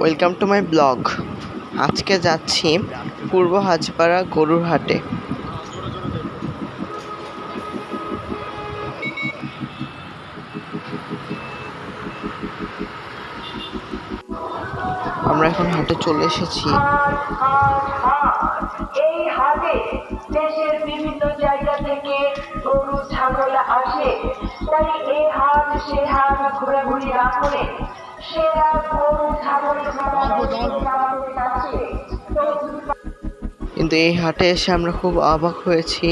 Welcome to my blog আজকে যাচ্ছি পূর্ব হাজপাড়া গরুর হাটে। আমরা এখন হাটে চলে এসেছি। এই হাটে দেশের বিভিন্ন জায়গা থেকে গরু, ছাগল আসে। তাই এই হাট, সে হাট ঘোরাঘুরি না করে সেরা গরু কিন্তু এই হাটে এসে আমরা খুব অবাক হয়েছি,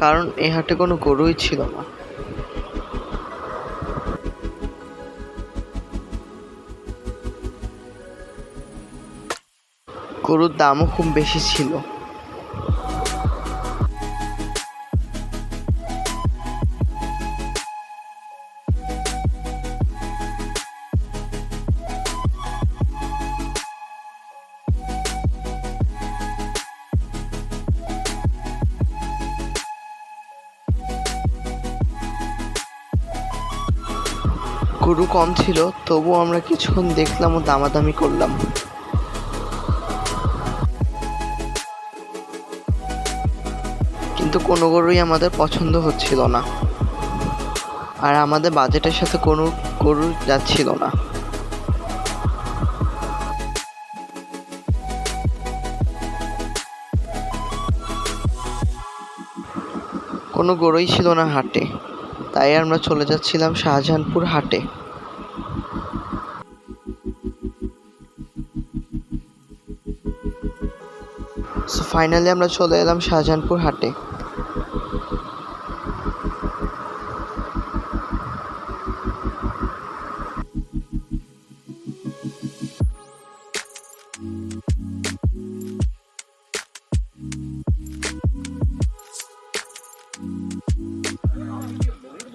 কারণ এই হাটে কোনো গরুই ছিল না। গরুর দামও খুব বেশি ছিল। গরু কম ছিল তবুও আমরা কিছুক্ষণ দেখলাম ও দামাদামি করলাম। কিন্তু কোনো গরুই আমাদের পছন্দ হচ্ছিল না। আর আমাদের বাজেটের সাথে কোনো গরু যাচ্ছিল না। কোনো গরুই ছিল না হাটে। তাই আমরা চলে যাচ্ছিলাম শাহজাহানপুর হাটে। সো ফাইনালি আমরা চলে এলাম শাহজাহানপুর হাটে।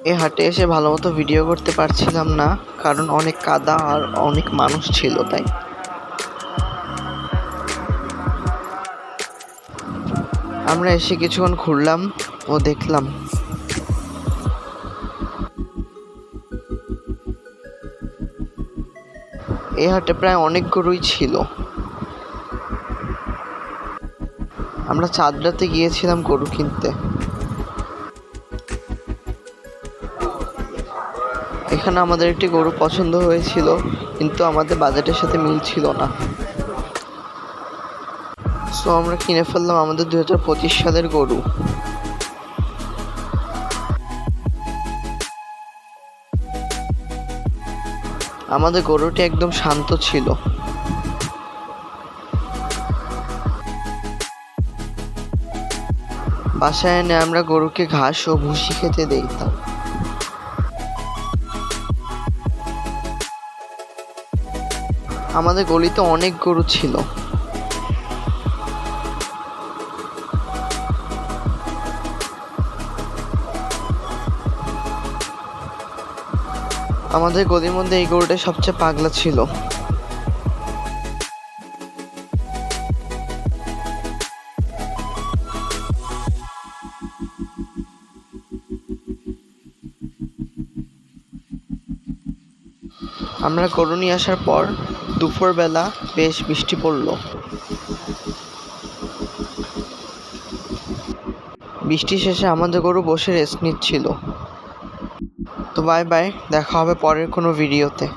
এই হাটে এসে ভালো মতো ভিডিও করতে পারছিলাম না, কারণ অনেক কাদা আর অনেক মানুষ ছিল তাই। আমরা এসে কিছুক্ষণ ঘুরলাম ও দেখলাম। এ হাটে প্রায় অনেক গরুই ছিল। আমরা চাঁদরাতে গিয়েছিলাম গরু কিনতে। এখানে আমাদের একটি গরু পছন্দ হয়েছিল, কিন্তু আমাদের বাজেটের সাথে মিলছিল না। সো আমরা কিনে ফেললাম আমাদের দুই হাজার পঁচিশ সালের গরু। আমাদের গরুটি একদম শান্ত ছিল। বাসায় এনে আমরা গরুকে ঘাস ও ভুসি খেতে দিতাম। আমাদের গলিতে অনেক গরু ছিল। আমাদের গলির মধ্যে এই গরুটা সবচেয়ে পাগলা ছিল। আমরা গরু নিয়ে আসার পর দুপুরবেলা বেশ বৃষ্টি পড়ল। বৃষ্টি শেষে আমাদের গরু বসে রেস্ট নিচ্ছিল। তো বাই বাই দেখা হবে পরের কোনো ভিডিওতে